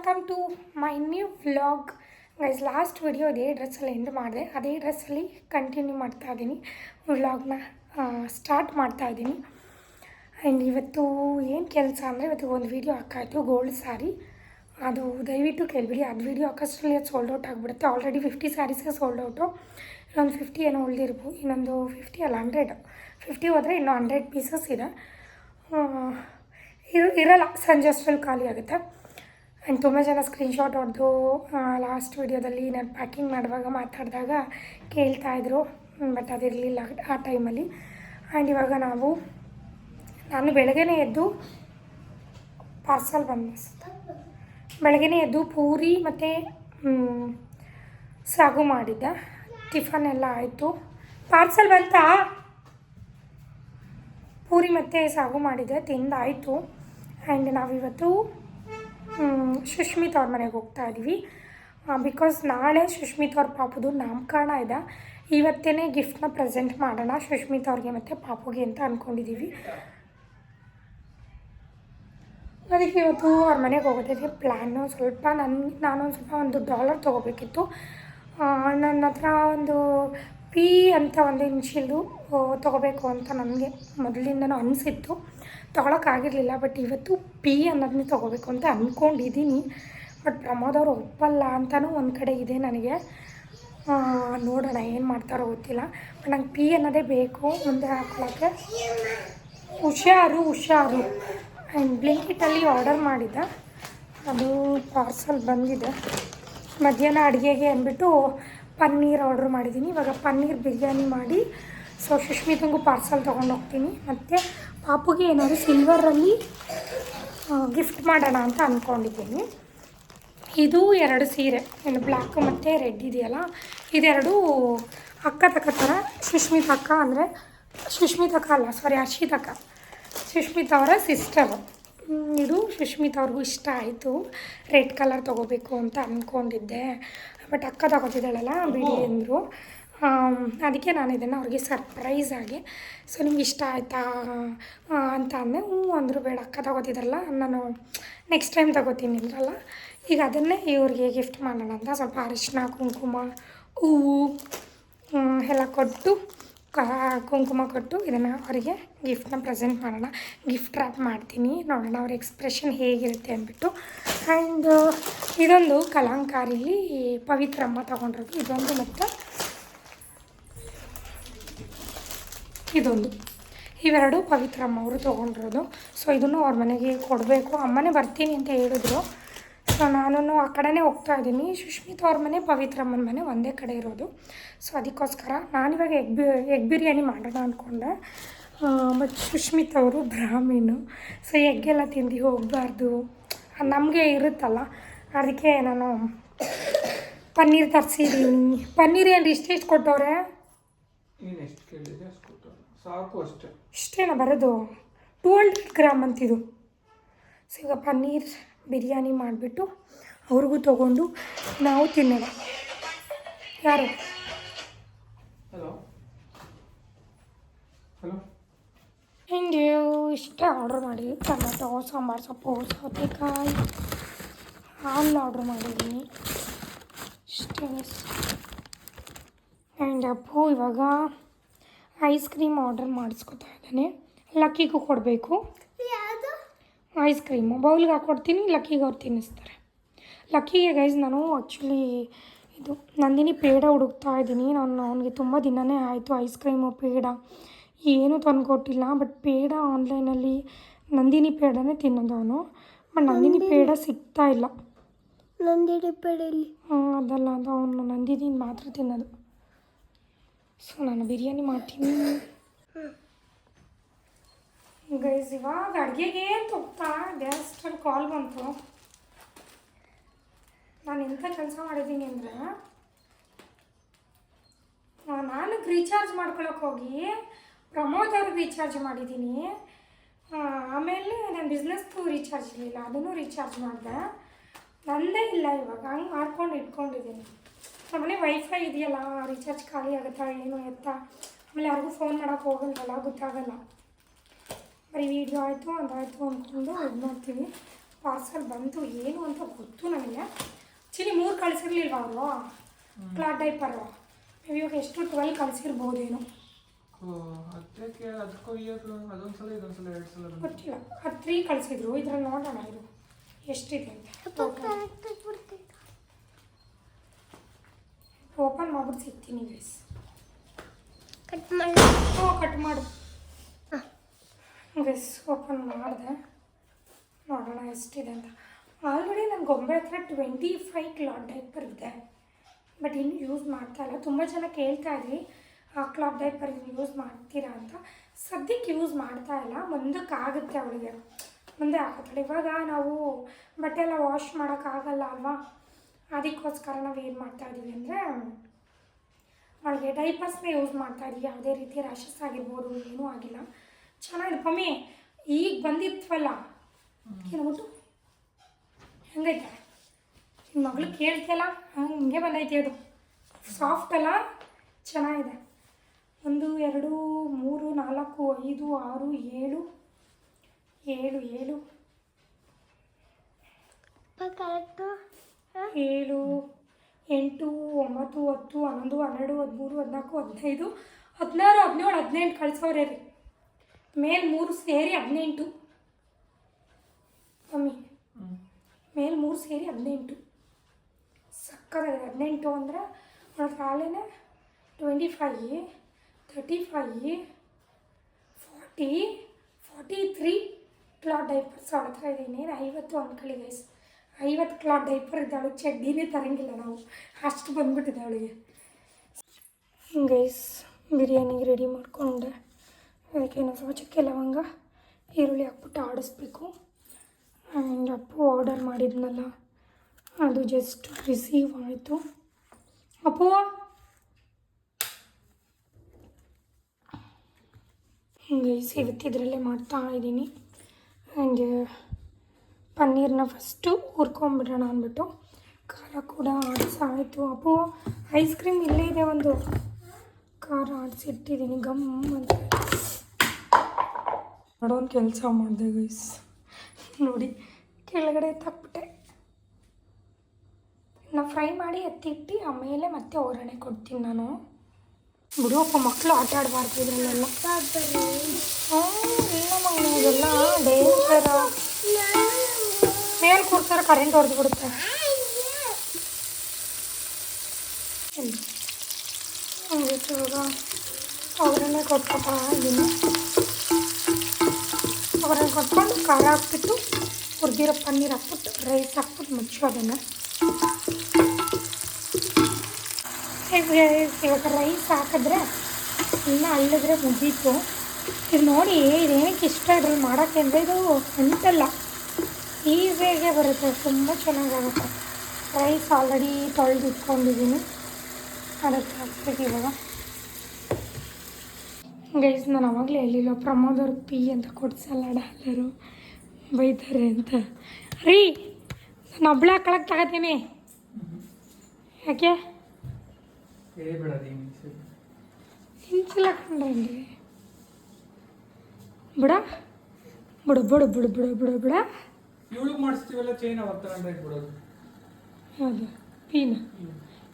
Welcome to my new vlog guys last video ಅದೇ ಡ್ರೆಸ್ಸಲ್ಲಿ end ಮಾಡಿದೆ. ಅದೇ ಡ್ರೆಸ್ಸಲ್ಲಿ ಕಂಟಿನ್ಯೂ ಮಾಡ್ತಾ ಇದ್ದೀನಿ. ವ್ಲಾಗ್ನ ಸ್ಟಾರ್ಟ್ ಮಾಡ್ತಾ ಇದ್ದೀನಿ. ಆ್ಯಂಡ್ ಇವತ್ತು ಏನು ಕೆಲಸ ಅಂದರೆ ಇವತ್ತು ಒಂದು ವೀಡಿಯೋ ಹಾಕಾಯಿತು ಗೋಲ್ಡ್ ಸ್ಯಾರಿ ಅದು ದಯವಿಟ್ಟು ಕೇಳಿಬಿಡಿ. ಅದು ವೀಡಿಯೋ ಹಾಕೋಷ್ಟರಲ್ಲಿ ಅದು ಸೋಲ್ಡ್ ಔಟ್ ಆಗಿಬಿಡುತ್ತೆ. ಆಲ್ರೆಡಿ ಫಿಫ್ಟಿ ಸ್ಯಾರೀಸ್ಗೆ ಸೋಲ್ಡ್ ಔಟು ಇನ್ನೊಂದು ಫಿಫ್ಟಿ ಏನೋ ಉಳಿದಿರ್ಬೋದು ಇನ್ನೊಂದು ಫಿಫ್ಟಿ ಅಲ್ಲ ಹಂಡ್ರೆಡ್ ಫಿಫ್ಟಿ ಹೋದರೆ ಇನ್ನೂ ಹಂಡ್ರೆಡ್ ಪೀಸಸ್ ಇದೆ. ಇರೋಲ್ಲ, ಸಂಜೆ ಅಷ್ಟರಲ್ಲಿ ಖಾಲಿ ಆಗುತ್ತೆ. ಆ್ಯಂಡ್ ತುಂಬ ಜನ ಸ್ಕ್ರೀನ್ಶಾಟ್ ಹೊಡೆದು ಲಾಸ್ಟ್ ವೀಡಿಯೋದಲ್ಲಿ ನಾನು ಪ್ಯಾಕಿಂಗ್ ಮಾಡುವಾಗ ಮಾತಾಡಿದಾಗ ಕೇಳ್ತಾಯಿದ್ರು ಬಟ್ ಅದಿರಲಿಲ್ಲ ಆ ಟೈಮಲ್ಲಿ ಆ್ಯಂಡ್ ಇವಾಗ ನಾವು, ನಾನು ಬೆಳಗ್ಗೆನೇ ಎದ್ದು ಪಾರ್ಸಲ್ ಬಂದು ಬೆಳಗ್ಗೆನೇ ಎದ್ದು ಪೂರಿ ಮತ್ತು ಸಾಗು ಮಾಡಿದ್ದೆ. ಟಿಫನ್ ಎಲ್ಲ ಆಯಿತು. ಪಾರ್ಸಲ್ ಬಂತಾ? ಪೂರಿ ಮತ್ತು ಸಾಗು ಮಾಡಿದ್ದೆ, ತಿಂದಾಯಿತು. ಆ್ಯಂಡ್ ನಾವಿವತ್ತು ಮ್, ಸುಷ್ಮಿತ್ ಅವ್ರ ಮನೆಗೆ ಹೋಗ್ತಾ ಇದ್ವಿ. ಬಿಕಾಸ್ ನಾಳೆ ಸುಶ್ಮಿತ್ ಅವ್ರ ಪಾಪುದು ನಾಮಕರಣ ಇದೆ. ಇವತ್ತೇ ಗಿಫ್ಟ್ನ ಪ್ರೆಸೆಂಟ್ ಮಾಡೋಣ ಸುಶ್ಮಿತ್ ಅವ್ರಿಗೆ ಮತ್ತು ಪಾಪುಗೆ ಅಂತ ಅಂದ್ಕೊಂಡಿದ್ದೀವಿ ಅದಕ್ಕೆ ಇವತ್ತು ಅವ್ರ ಮನೆಗೆ ಹೋಗೋದಕ್ಕೆ ಪ್ಲ್ಯಾನು ಸ್ವಲ್ಪ ನನ್ನ ನಾನೊಂದು ಸ್ವಲ್ಪ ಒಂದು ಡಾಲರ್ ತೊಗೋಬೇಕಿತ್ತು. ನನ್ನ ಹತ್ರ ಒಂದು ಪಿ ಅಂತ ಒಂದು ಇನ್ಶಿಲ್ದು ತೊಗೋಬೇಕು ಅಂತ ನನಗೆ ಮೊದಲಿಂದನೂ ಅನಿಸಿತ್ತು. ತೊಗೊಳಕ್ಕಾಗಿರಲಿಲ್ಲ ಬಟ್ ಇವತ್ತು ಪಿ ಅನ್ನೋದನ್ನ ತೊಗೋಬೇಕು ಅಂತ ಅಂದ್ಕೊಂಡಿದ್ದೀನಿ ಬಟ್ ಪ್ರಮೋದ್ ಅವರು ಒಪ್ಪಲ್ಲ ಅಂತಲೂ ಒಂದು ಕಡೆ ಇದೆ ನನಗೆ. ನೋಡೋಣ ಏನು ಮಾಡ್ತಾರೋ ಗೊತ್ತಿಲ್ಲ. ಬಟ್ ನಂಗೆ ಪಿ ಅನ್ನೋದೇ ಬೇಕು, ಮುಂದೆ ಹಾಕೊಳ್ಳೋಕ್ಕೆ ಹುಷಾರು ಹುಷಾರು. ಆ್ಯಂಡ್ ಬ್ಲಿಂಕಿಟಲ್ಲಿ ಆರ್ಡರ್ ಮಾಡಿದ್ದೆ. ಅದು ಪಾರ್ಸಲ್ ಬಂದಿದೆ. ಮಧ್ಯಾಹ್ನ ಅಡುಗೆಗೆ ಅಂದ್ಬಿಟ್ಟು ಪನ್ನೀರ್ ಆರ್ಡ್ರ್ ಮಾಡಿದ್ದೀನಿ ಇವಾಗ ಪನ್ನೀರ್ ಬಿರಿಯಾನಿ ಮಾಡಿ ಸೊ ಸುಷ್ಮಿತಂಗೂ ಪಾರ್ಸಲ್ ತೊಗೊಂಡೋಗ್ತೀನಿ ಮತ್ತು ಪಾಪುಗೆ ಏನಾದರೂ ಸಿಲ್ವರಲ್ಲಿ ಗಿಫ್ಟ್ ಮಾಡೋಣ ಅಂತ ಅಂದ್ಕೊಂಡಿದ್ದೀನಿ ಇದು ಎರಡು ಸೀರೆ. ಏನು ಬ್ಲ್ಯಾಕ್ ಮತ್ತು ರೆಡ್ ಇದೆಯಲ್ಲ, ಇದೆರಡು ಅಕ್ಕ ತಕ್ಕ ಥರ ಸುಶ್ಮಿತ್ ಅಕ್ಕ ಅಂದರೆ ಸುಷ್ಮಿತ್ ಅಕ್ಕ ಅಲ್ಲ ಸಾರಿ ಹರ್ಷಿತ್ ಅಕ್ಕ ಸುಷ್ಮಿತ್ ಅವರ ಸಿಸ್ಟರು ಇದು ಸುಷ್ಮಿತ್ ಅವ್ರಿಗೂ ಇಷ್ಟ ಆಯಿತು. ರೆಡ್ ಕಲರ್ ತೊಗೋಬೇಕು ಅಂತ ಅಂದ್ಕೊಂಡಿದ್ದೆ ಬಟ್ ಅಕ್ಕ ತಗೋತಿದ್ದಾಳಲ್ಲ ಬಿಡಿ ಅಂದರು. ಅದಕ್ಕೆ ನಾನು ಇದನ್ನು ಅವ್ರಿಗೆ ಸರ್ಪ್ರೈಸ್ ಆಗಿ ಸೊ ನಿಮ್ಗೆ ಇಷ್ಟ ಆಯಿತಾ? ಅಂತ ಅಂದೆ ಹ್ಞೂ ಅಂದರು ಬೇಡ ಅಕ್ಕ ತಗೋತಿದ್ರಲ್ಲ ನಾನು ನೆಕ್ಸ್ಟ್ ಟೈಮ್ ತಗೋತೀನಿ ಅಂದ್ರಲ್ಲ. ಈಗ ಅದನ್ನೇ ಇವ್ರಿಗೆ ಗಿಫ್ಟ್ ಮಾಡೋಣ ಅಂತ ಸ್ವಲ್ಪ ಅರಿಶಿನ ಕುಂಕುಮ ಹೂವು ಎಲ್ಲ ಕೊಟ್ಟು ಕುಂಕುಮ ಕೊಟ್ಟು ಇದನ್ನು ಅವರಿಗೆ ಗಿಫ್ಟನ್ನ ಪ್ರೆಸೆಂಟ್ ಮಾಡೋಣ. ಗಿಫ್ಟ್ ರ್ಯಾಪ್ ಮಾಡ್ತೀನಿ. ನೋಡೋಣ ಅವ್ರ ಎಕ್ಸ್ಪ್ರೆಷನ್ ಹೇಗಿರುತ್ತೆ ಅಂದ್ಬಿಟ್ಟು. ಆ್ಯಂಡ್ ಇದೊಂದು ಕಲಾಂಕಾರಿಲಿ ಪವಿತ್ರಮ್ಮ ತೊಗೊಂಡಿರೋದು. ಇದೊಂದು ಮತ್ತು ಇದೊಂದು. ಇವೆರಡು ಪವಿತ್ರಮ್ಮ ಅವರು ತೊಗೊಂಡಿರೋದು. ಸೊ ಇದನ್ನು ಅವ್ರ ಮನೆಗೆ ಕೊಡಬೇಕು. ಅಮ್ಮನೇ ಬರ್ತೀನಿ ಅಂತ ಹೇಳಿದ್ರು. ಸೊ ನಾನು ಆ ಕಡೆನೇ ಹೋಗ್ತಾ ಇದ್ದೀನಿ. ಸುಷ್ಮಿತ್ ಅವ್ರ ಮನೆ ಪವಿತ್ರಮ್ಮನ ಮನೆ ಒಂದೇ ಕಡೆ ಇರೋದು. ಸೊ ಅದಕ್ಕೋಸ್ಕರ ನಾನಿವಾಗ ಎಗ್ ಬಿ ಎಗ್ ಬಿರಿಯಾನಿ ಮಾಡೋಣ ಅಂದ್ಕೊಂಡೆ ಮತ್ತು ಸುಷ್ಮಿತ್ ಅವರು ಬ್ರಾಹ್ಮೀನು ಸೊ ಎಗ್ಗೆಲ್ಲ ತಿಂದು ಹೋಗಬಾರ್ದು. ನಮಗೆ ಇರುತ್ತಲ್ಲ. ಅದಕ್ಕೆ ನಾನು ಪನ್ನೀರ್ ತರಿಸಿದ್ದೀನಿ ಪನ್ನೀರ್ ಏನು ಇಷ್ಟೆಷ್ಟು ಕೊಟ್ಟವ್ರೆ? ನೀನು ಎಷ್ಟು ಕೇಳಿದೆ ಸಾಕು ಅಷ್ಟೇ. ಇಷ್ಟೇನ ಬರೋದು? ಟೂ ಹಂಡ್ರೆಡ್ ಗ್ರಾಮ್ ಅಂತಿದು. ಸೊ ಈಗ ಪನ್ನೀರ್ ಬಿರಿಯಾನಿ ಮಾಡಿಬಿಟ್ಟು ಅವ್ರಿಗೂ ತೊಗೊಂಡು ನಾವು ತಿನ್ನೋಣ. ಯಾರು? ಹಿಂಗೆ? ಇಷ್ಟೇ ಆರ್ಡ್ರ್ ಮಾಡಿದ್ವಿ ಟೊಮೆಟೊ ಸಾಂಬಾರು ಸೊಪ್ಪು ಸೌತೆಕಾಯಿ. ಹಾಲು ಆರ್ಡ್ರ್ ಮಾಡಿದ್ದೀನಿ ಇಷ್ಟೇ. ಆ್ಯಂಡ್ ಅಪ್ಪು ಇವಾಗ ಐಸ್ ಕ್ರೀಮ್ ಆರ್ಡರ್ ಮಾಡಿಸ್ಕೊತಾ ಇದ್ದಾನೆ. ಲಕ್ಕಿಗೂ ಕೊಡಬೇಕು. Ice cream. ಬೌಲ್ಗೆ ಹಾಕ್ಕೊಡ್ತೀನಿ ಲಕ್ಕಿಗೆ ಅವ್ರು ತಿನ್ನಿಸ್ತಾರೆ. ಲಕ್ಕಿಗೆ ಗೈಸ್ ನಾನು ಆ್ಯಕ್ಚುಲಿ ಇದು ನಂದಿನಿ ಪೇಡ ಹುಡುಕ್ತಾ ಇದ್ದೀನಿ. ನಾನು ಅವನಿಗೆ ತುಂಬ ದಿನವೇ ಆಯಿತು ಐಸ್ ಕ್ರೀಮು ಪೇಡ ಏನೂ ತಂದುಕೊಟ್ಟಿಲ್ಲ ಬಟ್ ಪೇಡ ಆನ್ಲೈನಲ್ಲಿ ನಂದಿನಿ ಪೇಡನೇ ತಿನ್ನೋದು ಅವನು. ಬಟ್ ನಂದಿನಿ ಪೇಡ ಸಿಗ್ತಾ ಇಲ್ಲ. ನಂದಿನಿ ಪೇಡಲ್ಲಿ ಹ್ಞೂ ಅದಲ್ಲ ಅದು ಅವನು ನಂದಿನಿ ಮಾತ್ರ ತಿನ್ನೋದು. ಸೊ ನಾನು ಬಿರಿಯಾನಿ ಮಾಡ್ತೀನಿ. ಗೈಸ್ ಇವಾಗ ಅಡುಗೆಗೆ ತುಪ್ಪ ಗ್ಯಾಸ್ಟಲ್ಲಿ ಕಾಲ್ ಬಂತು. ನಾನು ಎಂಥ ಕೆಲಸ ಮಾಡಿದ್ದೀನಿ ಅಂದರೆ ನಾನು ರೀಚಾರ್ಜ್ ಮಾಡ್ಕೊಳಕ್ಕೆ ಹೋಗಿ ಪ್ರಮೋದ್ ಅವ್ರಿಗೆ ರೀಚಾರ್ಜ್ ಮಾಡಿದ್ದೀನಿ. ಆಮೇಲೆ ನನ್ನ ಬಿಸ್ನೆಸ್ದು ರೀಚಾರ್ಜ್ ಇರಲಿಲ್ಲ, ಅದನ್ನು ರೀಚಾರ್ಜ್ ಮಾಡಿದೆ. ನಂದೇ ಇಲ್ಲ ಇವಾಗ, ಹಂಗೆ ಮಾಡ್ಕೊಂಡು ಇಟ್ಕೊಂಡಿದ್ದೀನಿ. ನಮ್ಮನೆ ವೈಫೈ ಇದೆಯಲ್ಲ ರೀಚಾರ್ಜ್ ಖಾಲಿ ಆಗುತ್ತಾ, ಏನು ಎತ್ತ? ಆಮೇಲೆ ಯಾರಿಗೂ ಫೋನ್ ಮಾಡೋಕ್ಕೆ ಹೋಗಲ್ವಲ್ಲ, ಗೊತ್ತಾಗಲ್ಲ. ಬರೀ ವೀಡಿಯೋ ಆಯಿತು ಅದಾಯಿತು ಅಂದ್ಕೊಂಡು ಇದು ಮಾಡ್ತೀವಿ. ಪಾರ್ಸಲ್ ಬಂತು ಏನು ಅಂತ ಗೊತ್ತು ನನಗೆ ಆ್ಯಕ್ಚುಲಿ ಮೂರು ಕಳಿಸಿರ್ಲಿಲ್ವ ಅವರು ಕ್ಲಾತ್ ಡೈಪರು ಇವಾಗ ಎಷ್ಟು ಟ್ವೆಲ್ ಕಳಿಸಿರ್ಬೋದೇನು. ಗೊತ್ತಿಲ್ಲ. ಅದು ತ್ರೀ ಕಳಿಸಿದ್ರು. ಇದ್ರಲ್ಲಿ ನೋಡೋಣ ಇದು. ಎಷ್ಟಿದೆ ಅಂತ. ಓಪನ್ ಮಾಡ್ಬಿಟ್ಟು ಸಿಗ್ತೀನಿ ಗೈಸ್ ಕಟ್ ಮಾಡಿ. ಹ್ಞೂ ಕಟ್ ಮಾಡು. ಗೈಸ್ ಓಪನ್ ಮಾಡಿದೆ. ನೋಡೋಣ ಎಷ್ಟಿದೆ ಅಂತ. ಆಲ್ರೆಡಿ ನನ್ನ ಗೊಂಬೆ ಹತ್ರ ಟ್ವೆಂಟಿ ಫೈವ್ ಕ್ಲಾತ್ ಡೈಪರ್ ಇದೆ ಬಟ್ ಇನ್ನು ಯೂಸ್ ಮಾಡ್ತಾ ಇಲ್ಲ. ತುಂಬ ಜನ ಕೇಳ್ತಾ ಇದ್ವಿ ಆ ಕ್ಲಾತ್ ಡೈಪರ್ ಯೂಸ್ ಮಾಡ್ತೀರಾ ಅಂತ. ಸದ್ಯಕ್ಕೆ ಯೂಸ್ ಮಾಡ್ತಾ ಇಲ್ಲ. ಮುಂದಕ್ಕೆ ಆಗುತ್ತೆ ಅವಳಿಗೆ. ಮುಂದೆ ಹಾಕೋತಾಳೆ ಇವಾಗ ನಾವು ಬಟ್ಟೆ ಎಲ್ಲ ವಾಶ್ ಮಾಡೋಕ್ಕಾಗಲ್ಲ ಅಲ್ವಾ? ಅದಕ್ಕೋಸ್ಕರ ನಾವು ಏನು ಮಾಡ್ತಾ ಇದ್ದೀವಿ ಅಂದರೆ, ಅವಳಿಗೆ ಡೈಪರ್ಸ್ನೇ ಯೂಸ್ ಮಾಡ್ತಾ ಇದ್ದೀವಿ ಯಾವುದೇ ರೀತಿ ರ್ಯಾಷಸ್ ಆಗಿರ್ಬೋದು, ಏನೂ ಆಗಿಲ್ಲ. ಚೆನ್ನಾಗಿದೆ. ಮಮ್ಮಿ ಈಗ ಬಂದಿತ್ವಲ್ಲ? ಕೇಳ್ಬಿಟ್ಟು ಹೆಂಗೈತೆ? ನಿಮ್ಮ ಮಗಳು ಕೇಳ್ತಿಯಲ್ಲ? ಹಂಗೆ ಬಂದೈತೆ ಅದು. ಸಾಫ್ಟ್ ಅಲ್ಲ? ಚೆನ್ನಾಗಿದೆ. ಒಂದು ಎರಡು ಮೂರು ನಾಲ್ಕು ಐದು ಆರು ಏಳು. ಏಳು ಏಳು. ಕರೆಕ್ಟು ಏಳು ಎಂಟು ಒಂಬತ್ತು ಹತ್ತು ಹನ್ನೊಂದು ಹನ್ನೆರಡು ಹದಿಮೂರು ಹದಿನಾಲ್ಕು ಹದಿನೈದು ಹದಿನಾರು ಹದಿನೇಳು ಹದಿನೆಂಟು ಕಳಿಸೋರೇ ರೀ. ಮೇಲೆ ಮೂರು ಸೇರಿ ಹದಿನೆಂಟು. ಮಮ್ಮಿ, ಮೇಲ್ ಮೂರು ಸೇರಿ ಹದಿನೆಂಟು. ಸಕ್ಕತ್ತಾಗಿದೆ. ಹದಿನೆಂಟು ಅಂದರೆ ಅವಳ ಕಾಲೇನೆ twenty five thirty five forty forty three cloth diapers ಹತ್ರ ಇದೆ ಇನ್ನೇನು ಐವತ್ತು ಅಂದ್ಕೊಳ್ಳಿ ಗೈಸ್ ಐವತ್ತು ಕ್ಲಾತ್ ಡೈಪರ್ ಇದ್ದಾಳು ಚಡ್ಡಿನೇ ತರಂಗಿಲ್ಲ ನಾವು. ಅಷ್ಟು ಬಂದ್ಬಿಟ್ಟಿದೆ ಅವಳಿಗೆ. ಗೈಸ್ ಬಿರಿಯಾನಿಗೆ ರೆಡಿ ಮಾಡಿಕೊಂಡೆ. ಅದಕ್ಕೇನು ಸ್ವಲ್ಪ ಚಕ್ಕೆ ಲವಂಗ, ಈರುಳ್ಳಿ ಹಾಕ್ಬಿಟ್ಟು ಆಡಿಸ್ಬೇಕು. ಆ್ಯಂಡ್ ಅಪ್ಪು ಆರ್ಡರ್ ಮಾಡಿದ್ನಲ್ಲ, ಅದು ಜಸ್ಟ್ ರಿಸೀವ್ ಆಯಿತು. ಅಪ್ಪು? ಗೈಸ್ ಇವತ್ತಿದ್ರಲ್ಲೇ ಮಾಡ್ತಾ ಇದ್ದೀನಿ. ಆ್ಯಂಡ್ ಪನ್ನೀರನ್ನ ಫಸ್ಟು ಹುರ್ಕೊಂಬಿಡೋಣ ಅಂದ್ಬಿಟ್ಟು ಖಾರ ಕೂಡ ಆಡಿಸಾಯಿತು ಅಪ್ಪು ಐಸ್ ಕ್ರೀಮ್ ಇಲ್ಲೇ ಇದೆ ಒಂದು. ಖಾರ ಆಡಿಸಿಟ್ಟಿದ್ದೀನಿ, ಗಮ್ ಅಂತ. ಮಾಡೋನ್ ಕೆಲಸ ಮಾಡಿದೆ ಗೈಸ್ ನೋಡಿ, ಕೆಳಗಡೆ ತಕ್ಬಿಟ್ಟೆ ನಾ ಫ್ರೈ ಮಾಡಿ ಎತ್ತಿಟ್ಟು ಆಮೇಲೆ ಮತ್ತೆ ಒಗ್ಗರಣೆ ಕೊಡ್ತೀನಿ ನಾನು. ಬಿಡುವಪ್ಪ ಮಕ್ಕಳು ಆಟ ಆಡಬಾರ್ದು ಇದರಲ್ಲೆಲ್ಲ. ಇದೆಲ್ಲ ಡೇಂಜರ ಮೇಲೆ ಕೂರ್ತಾರೆ ಕರೆಂಟ್ ಹೊಡೆದು ಬಿಡುತ್ತೆ. ಹಂಗೆ ಇವಾಗ ಕೊಟ್ಕೊತಾ ಇದ್ದೀನಿ ಒಗ್ಗರಣೆ ಕೊಟ್ಕೊಂಡು ಖಾರ ಹಾಕ್ಬಿಟ್ಟು ಹುರಿದಿರೋ ಪನ್ನೀರ್ ಹಾಕ್ಬಿಟ್ಟು ರೈಸ್ ಹಾಕ್ಬಿಟ್ಟು ಮುಚ್ಚು ಅದನ್ನು. ಇವಾಗ ರೈಸ್ ಹಾಕಿದ್ರೆ ಇನ್ನು ಅಲ್ಲಿದ್ರೆ ಮುಗೀತು. ಇದು ನೋಡಿ ಇದೇನಕ್ಕೆ ಇಷ್ಟ ಇದ್ರಲ್ಲಿ ಮಾಡೋಕ್ಕೆ ಅಂದರೆ ಇದು ಅಂಟಲ್ಲ ಈಸಿಯಾಗೆ ಬರುತ್ತೆ, ತುಂಬ ಚೆನ್ನಾಗಾಗುತ್ತೆ. ರೈಸ್ ಆಲ್ರೆಡಿ ತೊಳೆದು ಇಟ್ಕೊಂಡಿದ್ದೀನಿ ಅದಕ್ಕೆ ಹಾಕ್ಬೇಕು ಇವಾಗ. ಗೈಸ್ ನಾನು ಅವಾಗಲೇ ಹೇಳಿಲ್ಲ ಪ್ರಮೋದ್ ಅವ್ರಿಗೆ ಪಿ ಅಂತ ಕೊಡ್ಸಲ್ಲ ಡಾಲರು ಬೈತಾರೆ ಅಂತ. ರೀ ನಾನು ಒಬ್ಳೆ ಹಾಕೊಳಕ್ಕೆ ತಗೋತೀನಿ. ಯಾಕೆ. ಹಿಂಸಿಲ್ಲ ಕಂಡ್ರಿ ಬಿಡ. ಬಿಡು ಬಿಡು ಬಿಡು ಬಿಡು ಬಿಡು ಬಿಡ. ಇವಳಿಗೆ ಮಾಡಿಸ್ತೀವಲ್ಲ ಚೈನ್ ಅವಾಗ ತಗೊಂಡ್ರೆ ಬಿಡೋದು. ಹೌದು ಪೀನ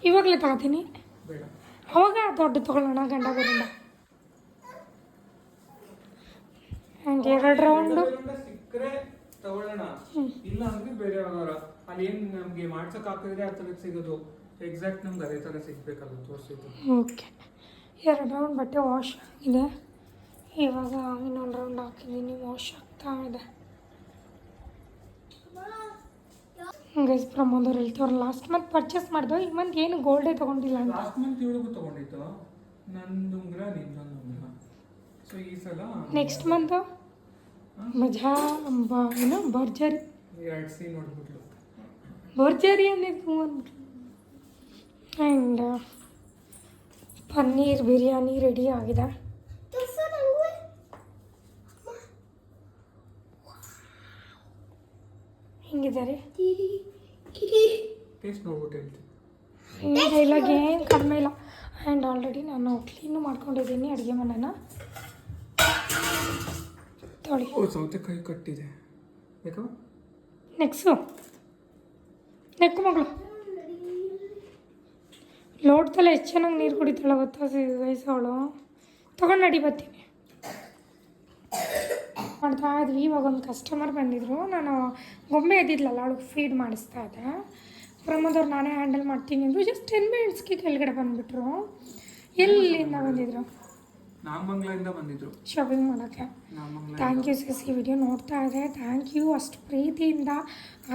ಇವಾಗಲೇ ತಗೋತೀನಿ. ಅವಾಗ ದೊಡ್ಡ ತಗೊಳ್ಳೋಣ ಗಂಡ ಬರೋಣ. ಹಂಗೆ ಎರಡು ರೌಂಡು ಸಿಕ್ಕರೆ ತಗೊಳ್ಳೋಣ. ಇಲ್ಲ ಅಂದ್ರೆ ಬೇರೆ ಯಾವ್ದಾರ. ಅಲ್ಲಿ ಏನ್ ನಮ್ಗೆ ಮಾಡ್ಸಕ್ ಹಾಕಿದ್ರೆ ಆ ತರ ಸಿಗೋದು. ಎಕ್ಸಾಕ್ಟ್ ನಮ್ಗೆ ಅದೇ ತರ ಸಿಗ್ಬೇಕಲ್ಲ ತೋರಿಸಿದ್ದು. ಓಕೆ. ಎರಡು ರೌಂಡ್ ಬಟ್ಟೆ ವಾಶ್ ಆಗಿದೆ. ಇವಾಗ ಇನ್ನೊಂದು ರೌಂಡ್ ಹಾಕಿದ್ದೀನಿ ವಾಶ್ ಆಗ್ತಾ ಇದೆ. ಗೈಸ್ ಪ್ರಮೋದವ್ರು ಹೇಳ್ತವ್ರು ಲಾಸ್ಟ್ ಮಂತ್ ಪರ್ಚೇಸ್ ಮಾಡಿದ್ವು ಈ ಮಂತ್ ಏನು ಗೋಲ್ಡೇ ತೊಗೊಂಡಿಲ್ಲ ಅಂತ? ಲಾಸ್ಟ್ ಮಂತ್ ಇವಳಿಗೂ ತಗೊಂಡಿತ್ತು ನಂದು ಉಂಗ್ರ ನಿಂದೊಂದು ಉಂಗ್ರ. ಸೊ ಈ ಸಲ ನೆಕ್ಸ್ಟ್ ಮಂತು ಮಜಾ ಬ ಏನು ಭರ್ಜರಿ ಭರ್ಜರಿ ಅಂದ್ಬಿಟ್ಟು ಆ್ಯಂಡ್ ಪನ್ನೀರ್ ಬಿರಿಯಾನಿ ರೆಡಿ ಆಗಿದೆ. ಹೆಂಗಿದ್ದಾರೆ ಇಲ್ಲ ಡೈಲಾಗ್ ಏನು ಕಡಿಮೆ ಇಲ್ಲ. ಆ್ಯಂಡ್ ಆಲ್ರೆಡಿ ನಾನು ಕ್ಲೀನು ಮಾಡ್ಕೊಂಡಿದ್ದೀನಿ ಅಡುಗೆ ಮನೆನ. ತೊಳಿ. ಓ ಸೌತೆಕಾಯಿ ಕಟ್ಟಿದೆ. ಬೇಕಾ ನೆಕ್ಸು. ನೆಕ್ಕು ಮಗಳು. ಲೋಟದಲ್ಲ ಎಷ್ಟು ಚೆನ್ನಾಗಿ ನೀರು ಕುಡಿತಾಳೆ ಗೊತ್ತಾ ವಯಸ್ಸವಳು. ತೊಗೊಂಡು ನಡಿ ಬರ್ತೀನಿ. ಮಾಡ್ತಾ ಇದ್ವಿ. ಇವಾಗ ಒಂದು ಕಸ್ಟಮರ್ ಬಂದಿದ್ರು. ನಾನು ಗೊಂಬೆ ಎದ್ದಿದ್ಲಲ್ಲ ಅವಳು ಫೀಡ್ ಮಾಡಿಸ್ತಾ ಇದ್ದೆ. ಪ್ರಮೋದವ್ರು ನಾನೇ ಹ್ಯಾಂಡಲ್ ಮಾಡ್ತೀನಿ ಅಂದರು. ಜಸ್ಟ್ ಟೆನ್ ಮಿನಿಟ್ಸ್ಗೆ ಕೆಳಗಡೆ ಬಂದುಬಿಟ್ರು. ಎಲ್ಲಿಂದ ಬಂದಿದ್ರು? ನಾಮಂಗ್ಲಿಂದ ಬಂದಿದ್ರು. ಶಾಪಿಂಗ್ ಮಾಡೋಕ್ಕೆ. ಥ್ಯಾಂಕ್ ಯು ಸಿಸ್ ಈ ವಿಡಿಯೋ ನೋಡ್ತಾ ಇದ್ದೆ ಥ್ಯಾಂಕ್ ಯು ಅಷ್ಟು ಪ್ರೀತಿಯಿಂದ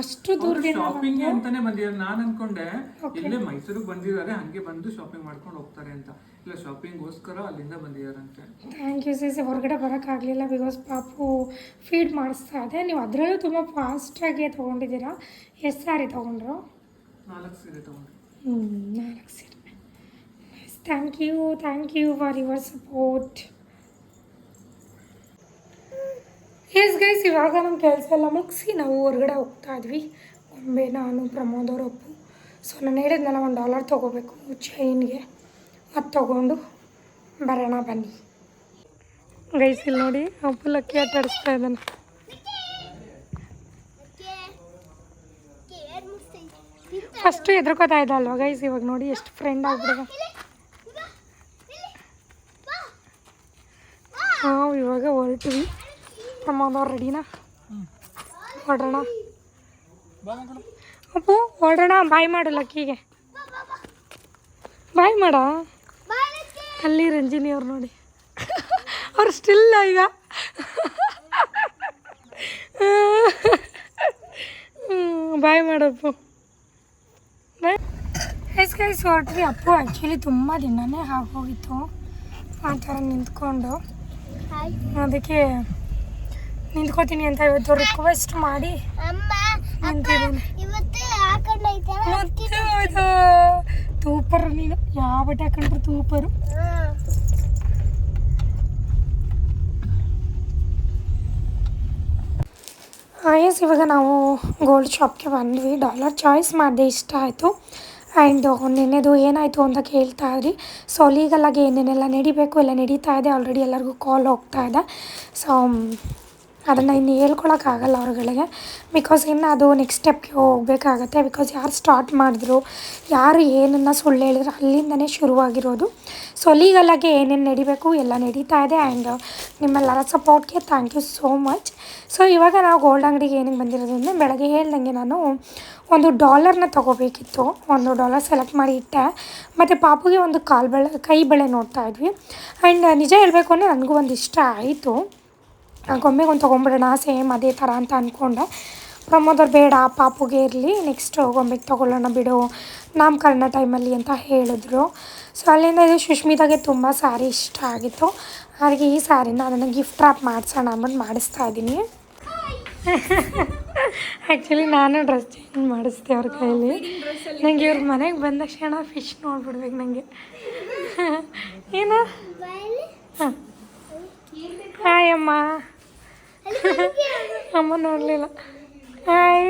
ಅಷ್ಟು ದೂರದಿಂದ ಶಾಪಿಂಗ್ ಅಂತಾನೆ ಬಂದಿದ್ದಾರೆ. ನಾನು ಅನ್ಕೊಂಡೆ. ಇಲ್ಲೇ ಮೈಸೂರಿಗೆ ಬಂದಿದ್ದಾರೆ ಹಂಗೆ ಬಂದು ಶಾಪಿಂಗ್ ಮಾಡ್ಕೊಂಡು ಹೋಗ್ತಾರೆ ಅಂತ. ಇಲ್ಲ ಶಾಪಿಂಗ್ಗೋಸ್ಕರ ಅಲ್ಲಿಂದ ಬಂದಿದ್ದಾರಂತೆ. ಥ್ಯಾಂಕ್ ಯು ಸಿಸ್ ಹೊರಗಡೆ ಬರೋಕ್ಕಾಗಲಿಲ್ಲ ಬಿಕಾಸ್ ಪಾಪು ಫೀಡ್ ಮಾಡಿಸ್ತಾ ಇದೆ. ನೀವು ಅದರಲ್ಲೂ ತುಂಬ ಫಾಸ್ಟಾಗಿ ತೊಗೊಂಡಿದ್ದೀರಾ? ಎಷ್ಟು ಸಾರಿ ತೊಗೊಂಡ್ರು. ನಾಲ್ಕು ಸೀರೆ ತಗೊಂಡ್ರು ಹ್ಞೂ ನಾಲ್ಕು ಸೀರೆ. Thank you thank you for your support yes guys ಇವಾಗ ನಮ್ಮ ಕೆಲಸ ಎಲ್ಲ ಮುಗಿಸಿ ನಾವು ಹೊರಗಡೆ ಹೋಗ್ತಾ ಇದ್ವಿ. ಒಮ್ಮೆ ನಾನು ಪ್ರಮೋದ್ ಅವ್ರ ಅಪ್ಪು. ಸೊ ನಾನು ಹೇಳಿದ್ನಲ್ಲ ಒಂದು ಡಾಲರ್ ತೊಗೋಬೇಕು ಚೈನ್ಗೆ ಅದು ತೊಗೊಂಡು ಬರೋಣ, ಬನ್ನಿ. ಗೈಸ್ ಇಲ್ಲಿ ನೋಡಿ, ಅಪ್ಪು ಲಕ್ಕಿ ಆಟ ಇದ್ದಾನೆ. ಫಸ್ಟು ಎದ್ರಕೋತಾ ಇದ್ದ ಗೈಸ್ ಇವಾಗ ನೋಡಿ, ಎಷ್ಟು ಫ್ರೆಂಡ್ ಆಗ್ಬಿಡಿದೆ ನಾವು ಇವಾಗ ಹೊರಟಿವಿ. ಪ್ರಮೋದ್ ಅವ್ರು ರೆಡಿನಾ? ಹೊಡೋಣ ಅಪ್ಪು ಹೊಡೋಣ ಬಾಯ್ ಮಾಡು ಲಕ್ಕಿಗೆ ಬಾಯ್ ಮಾಡ. ಅಲ್ಲಿ ರಂಜಿನಿ ಅವ್ರು ನೋಡಿ. ಅವ್ರು ಸ್ಟಿಲ್ ಈಗ. ಬಾಯ್ ಮಾಡಪ್ಪು ಬಾಯ್. ಎಸ್ ಗೈಸ್ ಹೊರಟ್ರಿ ಅಪ್ಪು ಆ್ಯಕ್ಚುಲಿ ತುಂಬ ದಿನನೇ ಆಗೋಗಿತ್ತು ಆ ಥರ ನಿಂತ್ಕೊಂಡು. ಅದಕ್ಕೆ ನಿಂತ್ಕೋತೀನಿ ಅಂತ ಇವತ್ತು ರಿಕ್ವೆಸ್ಟ್ ಮಾಡಿ ತೂಪರು ನೀನು. ಯಾವ ಬಟ್ಟೆ ಹಾಕೊಂಡ್ರು ತೂಪರು? ಎಸ್ ಇವಾಗ ನಾವು ಗೋಲ್ಡ್ ಶಾಪ್ಗೆ ಬಂದ್ವಿ. ಡಾಲರ್ ಚಾಯ್ಸ್ ಮಾಡಿದೆ. ಇಷ್ಟ ಆಯಿತು. ಆ್ಯಂಡ್ ನಿನ್ನೆದು ಏನಾಯಿತು ಅಂತ ಕೇಳ್ತಾ ಇದ್ರಿ ಸೊ ಲೀಗಲಾಗಿ ಏನೇನೆಲ್ಲ ನಡಿಬೇಕು ಎಲ್ಲ ನಡೀತಾ ಇದೆ. ಆಲ್ರೆಡಿ ಎಲ್ಲರಿಗೂ ಕಾಲ್ ಹೋಗ್ತಾ ಇದೆ. ಸೊ ಅದನ್ನು ಇನ್ನು ಹೇಳ್ಕೊಳಕ್ಕಾಗಲ್ಲ ಅವ್ರುಗಳಿಗೆ. ಬಿಕಾಸ್ ಇನ್ನು ಅದು ನೆಕ್ಸ್ಟ್ ಸ್ಟೆಪ್ಗೆ ಹೋಗಬೇಕಾಗತ್ತೆ. ಬಿಕಾಸ್ ಯಾರು ಸ್ಟಾರ್ಟ್ ಮಾಡಿದ್ರು, ಯಾರು ಏನನ್ನು ಸುಳ್ಳು ಹೇಳಿದ್ರು ಅಲ್ಲಿಂದನೇ ಶುರುವಾಗಿರೋದು. ಸೊ ಲೀಗಲಾಗಿ ಏನೇನು ನಡಿಬೇಕು ಎಲ್ಲ ನಡೀತಾ ಇದೆ. ಆ್ಯಂಡ್ ನಿಮ್ಮೆಲ್ಲರ ಸಪೋರ್ಟ್ಗೆ thank you so much so ಇವಾಗ ನಾವು ಗೋಲ್ಡ್ ಅಂಗಡಿಗೆ ಏನಕ್ಕೆ ಬಂದಿರೋದು ಬೆಳಗ್ಗೆ ಹೇಳ್ದಂಗೆ ನಾನು ಒಂದು ಡಾಲರ್ನ ತೊಗೋಬೇಕಿತ್ತು. ಒಂದು ಡಾಲರ್ ಸೆಲೆಕ್ಟ್ ಮಾಡಿ ಇಟ್ಟೆ. ಮತ್ತು ಪಾಪುಗೆ ಒಂದು ಕಾಲು ಬಳೆ, ಕೈ ಬಳೆ ನೋಡ್ತಾ ಇದ್ವಿ. ಆ್ಯಂಡ್ ನಿಜ ಹೇಳಬೇಕು ಅಂದರೆ ನನಗೂ ಒಂದು ಇಷ್ಟ ಆಯಿತು. ಗೊಂಬೆಗೆ ಒಂದು ತೊಗೊಂಬಿಡೋಣ ಸೇಮ್ ಅದೇ ಥರ ಅಂತ ಅಂದ್ಕೊಂಡೆ. ಪ್ರಮೋದವ್ರು ಬೇಡ ಪಾಪುಗೆ ಇರಲಿ ನೆಕ್ಸ್ಟ್ ಗೊಂಬೆಗೆ ತೊಗೊಳ್ಳೋಣ ಬಿಡು ನಾಮಕರಣ ಟೈಮಲ್ಲಿ ಅಂತ ಹೇಳಿದ್ರು. ಸೊ ಅಲ್ಲಿಂದ ಇದು ಸುಷ್ಮಿತಾಗೆ ತುಂಬ ಸ್ಯಾರಿ ಇಷ್ಟ ಆಗಿತ್ತು. ಹಾಗೆ ಈ ಸ್ಯಾರಿನ ಅದನ್ನು ಗಿಫ್ಟ್ ರ್ಯಾಪ್ ಮಾಡಿಸೋಣ ಅಂದ್ಬಿಟ್ಟು ಮಾಡಿಸ್ತಾ ಇದ್ದೀನಿ ಆ್ಯಕ್ಚುಲಿ ನಾನು ಡ್ರೆಸ್ ಚೇಂಜ್ ಮಾಡಿಸ್ದೆ ಅವ್ರ ಕೈಯಲ್ಲಿ ನನಗೆ ಇವ್ರ ಮನೆಗೆ ಬಂದ ತಕ್ಷಣ ಫಿಶ್ ನೋಡ್ಬಿಡ್ಬೇಕು ನನಗೆ ಏನು? ಹಾಂ. ಹಾಯ್ ಅಮ್ಮ. ಅಮ್ಮ ನೋಡಲಿಲ್ಲ. ಹಾಯ್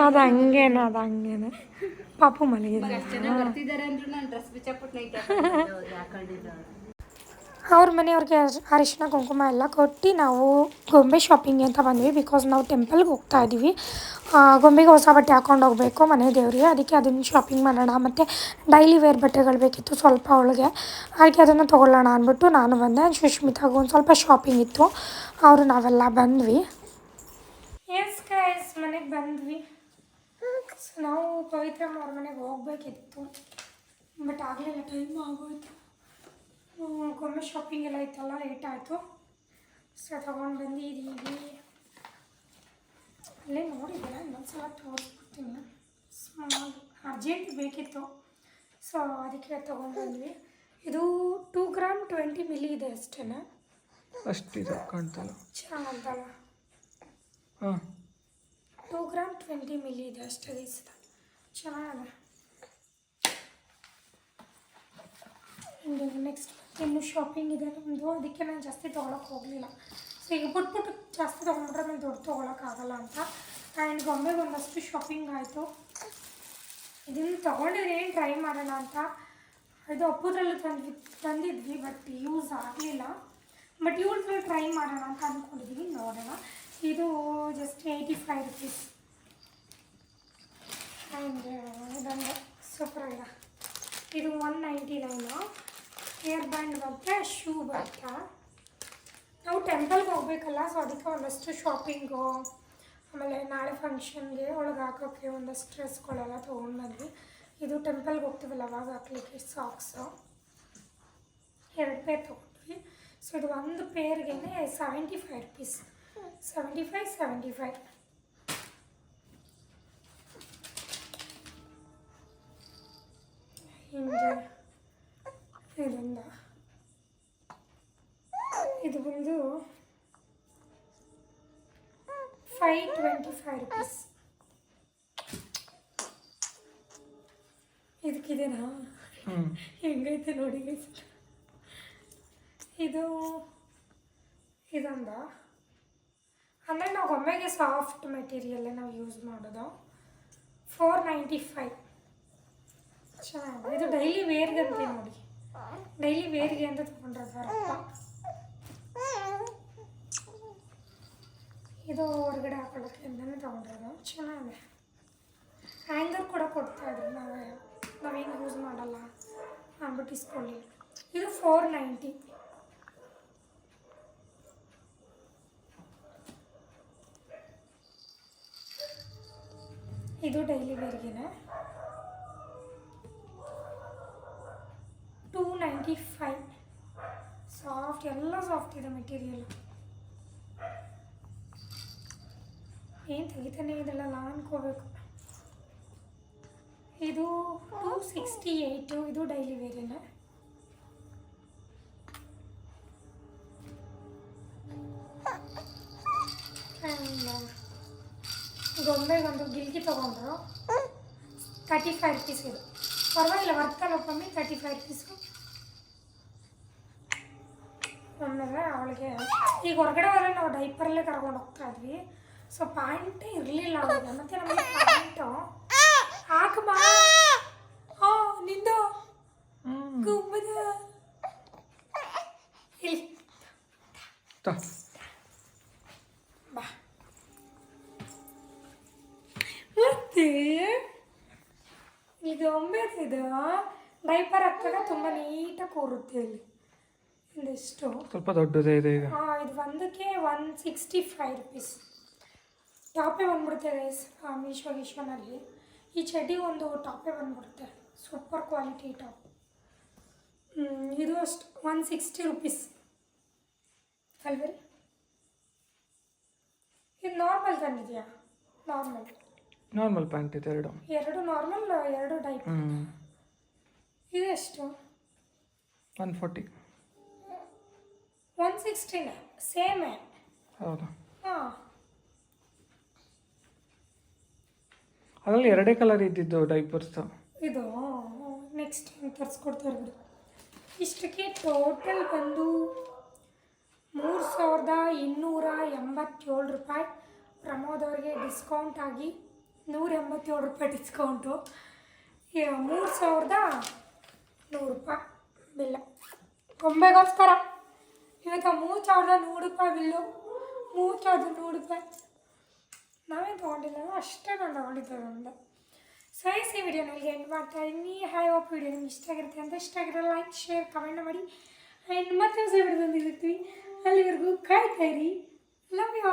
ಅದು ಹಂಗೇನೆ ಅದು ಹಂಗೇನೆ. ಪಾಪು ಮಲಗಿದೆ ಅವ್ರ ಮನೆಯವ್ರಿಗೆ ಅರ್- ಅರಿಶಿನ, ಕುಂಕುಮ ಎಲ್ಲ ಕೊಟ್ಟು ನಾವು ಗೊಂಬೆ ಶಾಪಿಂಗ್ ಅಂತ ಬಂದ್ವಿ ಬಿಕಾಸ್ ನಾವು ಟೆಂಪಲ್ಗೆ ಹೋಗ್ತಾ ಇದ್ದೀವಿ ಗೊಂಬೆಗೆ ಹೊಸ ಬಟ್ಟೆ ಹಾಕೊಂಡು ಹೋಗಬೇಕು ಮನೆ ದೇವರಿಗೆ. ಅದಕ್ಕೆ ಅದನ್ನು ಶಾಪಿಂಗ್ ಮಾಡೋಣ ಮತ್ತು ಡೈಲಿ ವೇರ್ ಬಟ್ಟೆಗಳು ಬೇಕಿತ್ತು ಸ್ವಲ್ಪ ಅವಳಿಗೆ. ಅದಕ್ಕೆ ಅದನ್ನು ತೊಗೊಳ್ಳೋಣ ಅಂದ್ಬಿಟ್ಟು ನಾನು ಬಂದೆ. ಸುಷ್ಮಿತಾಗೂ ಒಂದು ಸ್ವಲ್ಪ ಶಾಪಿಂಗ್ ಇತ್ತು. ಅವರು ನಾವೆಲ್ಲ ಬಂದ್ವಿ. ಎಸ್ ಗೈಸ್ ಮನೆಗೆ ಬಂದ್ವಿ. ನಾವು ಪವಿತ್ರಮ್ಮ ಅವ್ರ ಮನೆಗೆ ಹೋಗ್ಬೇಕಿತ್ತು. ಬಟ್ ಆಗಲಿಲ್ಲ ಟೈಮ್ ಆಗೋಯ್ತು. ಗೊಂಬೆ ಶಾಪಿಂಗ್ ಎಲ್ಲ ಇತ್ತಲ್ಲ ಲೇಟ್ ಆಯಿತು. ಸೊ ತೊಗೊಂಡು ಬಂದಿದ್ದೀವಿ ಅಲ್ಲೇ ನೋಡಿದ್ದೀರ ಇನ್ನೊಂದು ಸಲ ತೋರಿಸ್ಬಿಡ್ತೀನಿ. ಸ್ಮಾಲ್ ಅರ್ಜೆಂಟ್ ಬೇಕಿತ್ತು. ಸೊ ಅದಕ್ಕೆ ತೊಗೊಂಡು ಬಂದ್ವಿ. ಇದು ಟೂ ಗ್ರಾಮ್ ಟ್ವೆಂಟಿ ಮಿಲಿ ಇದೆ ಅಷ್ಟೇ ಅಷ್ಟಿದೆ ಕಾಣ್ತಲ್ಲ. ಚೆನ್ನಾಗಲ್ಲ ಹಾಂ. ಟೂ ಗ್ರಾಮ್ ಟ್ವೆಂಟಿ ಮಿಲಿ ಇದೆ ಅಷ್ಟೇ ದಿವಸದ ಚೆನ್ನಾಗಿದೆ ನೆಕ್ಸ್ಟ್ ಇನ್ನು ಶಾಪಿಂಗ್ ಇದೆ. ನಮ್ಮದು ಅದಕ್ಕೆ ನಾನು ಜಾಸ್ತಿ ತೊಗೊಳಕ್ಕೆ ಹೋಗಲಿಲ್ಲ. ಸೊ ಈಗ ಬಿಟ್ಬಿಟ್ಟು ಜಾಸ್ತಿ ತೊಗೊಂಡ್ರೆ ನಾನು ದುಡ್ಡು ತೊಗೊಳಕ್ಕಾಗಲ್ಲ ಅಂತ. ಆ್ಯಂಡ್ ಗೊಂಬೆಗೆ ಒಂದಷ್ಟು ಶಾಪಿಂಗ್ ಆಯಿತು. ಇದನ್ನು ತೊಗೊಂಡಿದ್ರೆ ಏನು ಟ್ರೈ ಮಾಡೋಣ ಅಂತ. ಇದು ಹಬ್ಬದ್ರಲ್ಲೂ ತಂದ್ವಿ ತಂದಿದ್ವಿ ಬಟ್ ಯೂಸ್ ಆಗಲಿಲ್ಲ. ಬಟ್ ಇವ್ರದ್ರಲ್ಲಿ ಟ್ರೈ ಮಾಡೋಣ ಅಂತ ಅಂದ್ಕೊಂಡಿದ್ದೀವಿ ನೋಡೋಣ. ಇದು just eighty five rupees and ಇದೊಂದು ಸೂಪರ್ ಇಲ್ಲ ಇದು one ninety nine hair band ಬರುತ್ತೆ ಶೂ ಬರುತ್ತೆ? ನಾವು ಟೆಂಪಲ್ಗೆ ಹೋಗ್ಬೇಕಲ್ಲ ಸೊ ಅದಕ್ಕೆ ಒಂದಷ್ಟು ಶಾಪಿಂಗು ಆಮೇಲೆ ನಾಳೆ ಫಂಕ್ಷನ್ಗೆ ಒಳಗೆ ಹಾಕೋಕ್ಕೆ ಒಂದಷ್ಟು ಡ್ರೆಸ್ಗಳೆಲ್ಲ ತೊಗೊಂಡ್ಬಂದ್ವಿ ಇದು ಟೆಂಪಲ್ಗೆ ಹೋಗ್ತೀವಲ್ಲ, ಅವಾಗ ಹಾಕ್ಲಿಕ್ಕೆ ಸಾಕ್ಸು ಎರಡು ಪೇರ್ ತೊಗೊಂಡ್ವಿ. ಸೊ ಇದು ಒಂದು ಪೇರ್ಗೆ seventy five rupees seventy five seventy five ಹಿಂಗೆ. ಇದೊಂದು ಇದು ಬಂದು ಫೈವ್ ಟ್ವೆಂಟಿ ಫೈವ್ ರುಪೀಸ್ ಇದಕ್ಕಿದೆನಾ ಹೆಂಗೈತೆ ನೋಡಿ. ಇದು ಇದೊಂದು? ಅಂದರೆ ನಾವು ಒಮ್ಮೆಗೆ ಸಾಫ್ಟ್ ಮೆಟೀರಿಯಲ್ಲೇ ನಾವು ಯೂಸ್ ಮಾಡೋದು. ಫೋರ್ ನೈಂಟಿ ಫೈವ್ ಚೆನ್ನಾಗಿದೆ ಇದು ಡೈಲಿ ವೇರ್ಗಂತೆ ನೋಡಿ. ಡೈಲಿ ಬೇರಿಗೆ ಅಂತ ತೊಗೊಂಡ್ರೆ ಸರ್ ಇದು ಹೊರಗಡೆ ಹಾಕೊಳ್ಳೋಕ್ಕೆ ಅಂತಲೇ ತೊಗೊಂಡಿರೋದು ಚೆನ್ನಾಗಿದೆ. ಹ್ಯಾಂಗರ್ ಕೂಡ ಕೊಡ್ತಾ ಇದ್ರು ನಾವೇ. ನಾವೇನು ಯೂಸ್ ಮಾಡಲ್ಲ ಅಂದ್ಬಿಟ್ಟು ಇಸ್ಕೊಳ್ಳಿ. ಇದು ಫೋರ್ ನೈಂಟಿ ಇದು ಡೈಲಿ ವೇರ್ಗೆನೆ ಸಾಫ್ಟ್ ಎಲ್ಲ ಸಾಫ್ಟ್ ಇದೆ ಮೆಟೀರಿಯಲ್ ಏನು ತೆಗಿತಾನೆ ಇದೆಲ್ಲ ಅನ್ಕೋಬೇಕು. ಇದು ಟೂ ಸಿಕ್ಸ್ಟಿ ಏಯ್ಟು ಇದು ಡೈಲಿ ವೇರಿನ ಗೊಂಬೆಗೊಂದು ಗಿಲ್ಕಿ ತೊಗೊಂಡ್ರು. ತರ್ಟಿ ಫೈವ್ ರುಪೀಸ್ ಇದು. ಪರವಾಗಿಲ್ಲ ವರ್ತಲ್ಲ ಕಮ್ಮಿ ತರ್ಟಿ ಫೈವ್ ರುಪೀಸು ಆಮೇಲೆ ಅವಳಿಗೆ ಈಗ ಹೊರಗಡೆ ಹೋದ್ರೆ ನಾವು ಡೈಪರಲ್ಲೇ ಕರ್ಕೊಂಡು ಹೋಗ್ತಾ ಇದ್ವಿ. ಸೊ ಪ್ಯಾಂಟೇ ಇರಲಿಲ್ಲ ಅವಳಿಗೆ. ಮತ್ತೆ ನಮಗೆ ಪ್ಯಾಂಟು ಹಾಕಬಾ ಆ ನಿಂದು. ಗುಮ್ಮದ ಇಲ್ಲಿ. ಬಾ. ಮತ್ತೆ? ಈಗ ಒಂಬೇದಿದ ಡೈಪರ್ ಹಾಕಿದಾಗ ತುಂಬ ನೀಟಾಗಿ ಕೂರುತ್ತೆ ಇಲ್ಲಿ. ಇಂದಿಷ್ಟು ಸ್ವಲ್ಪ ದೊಡ್ಡದೇ ಇದೆ ಈಗ. ಹಾಂ ಇದು ಒಂದಕ್ಕೆ ಒನ್ ಸಿಕ್ಸ್ಟಿ ಫೈವ್ ರುಪೀಸ್ ಟಾಪೇ ಬಂದ್ಬಿಡುತ್ತೆ ಗೈಸ್ ಮೀಶೋ ಗೀಶೋನಲ್ಲಿ ಈ ಚಡ್ಡಿ ಒಂದು ಟಾಪೇ ಬಂದ್ಬಿಡುತ್ತೆ. Super quality top. ಇದು ಅಷ್ಟು ಒನ್ ಸಿಕ್ಸ್ಟಿ ರುಪೀಸ್ ಅಲ್ವರಿ ಇದು ನಾರ್ಮಲ್ ತಂದಿದೆಯಾ? ನಾರ್ಮಲ್ ನಾರ್ಮಲ್ ಪ್ಯಾಂಟ್ ಇದೆ ಎರಡು. ಎರಡು ನಾರ್ಮಲ್ ಎರಡು ಟೈಪ್. ಇದೆಷ್ಟು ಒನ್ ಫೋರ್ಟಿ ಒನ್ ಸಿಕ್ಸ್ಟಿನೇ ಸೇಮೇ ಹೌದಾ. ಹಾಂ. ಅದರಲ್ಲಿ ಎರಡೇ ಕಲರ್ ಇದ್ದಿದ್ದು ಡೈಪರ್ಸ್ ಇದು ನೆಕ್ಸ್ಟ್ ಟೈಮ್ ತರಿಸ್ಕೊಡ್ತಾರೆ ಬಿಡು. ಇಷ್ಟಕ್ಕೆ ಟೋಟಲ್ ಬಂದು ಮೂರು ಸಾವಿರದ ಇನ್ನೂರ ಎಂಬತ್ತೇಳು ರೂಪಾಯಿ. ಪ್ರಮೋದ್ ಅವ್ರಿಗೆ ಡಿಸ್ಕೌಂಟ್ ಆಗಿ ನೂರ ಎಂಬತ್ತೇಳು ರೂಪಾಯಿ ಡಿಸ್ಕೌಂಟು ಮೂರು ಸಾವಿರದ ನೂರು ರೂಪಾಯಿ. ಬಿಲ್ಲ. ಗೊಂಬೆಗೋಸ್ಕರ. ಇವತ್ತು ಮೂರು ಸಾವಿರದ ನೂರು ರೂಪಾಯಿ ಬಿಲ್ಲು ಮೂರು ಸಾವಿರದ ನೂರು ರೂಪಾಯಿ ನಾವೇನು ತೊಗೊಂಡಿಲ್ಲ, ಅಷ್ಟೇ ನಾನು ತೊಗೊಂಡಿದ್ದೆ ಒಂದು ಸೊ ಎಸ್ ಈ ವಿಡಿಯೋ ನನಗೆ ಎಂಡ್ ಮಾಡ್ತಾ ಇದ್ದೀನಿ. ಹೈ ಹೋಪ್ ವಿಡಿಯೋ ನಿಮ್ಗೆ ಇಷ್ಟ ಆಗಿರುತ್ತೆ ಅಂತ ಇಷ್ಟ ಆಗಿರೋ ಲೈಕ್ ಶೇರ್ ಕಮೆಂಟ್ ಮಾಡಿ. ಆ್ಯಂಡ್ ಮತ್ತೆ ಹೊಸ ವಿಡಿಯೋ ಬಂದಿರ್ತೀವಿ ಅಲ್ಲಿವರೆಗೂ ಕಾಯ್ತಾ ಇರಿ. Love you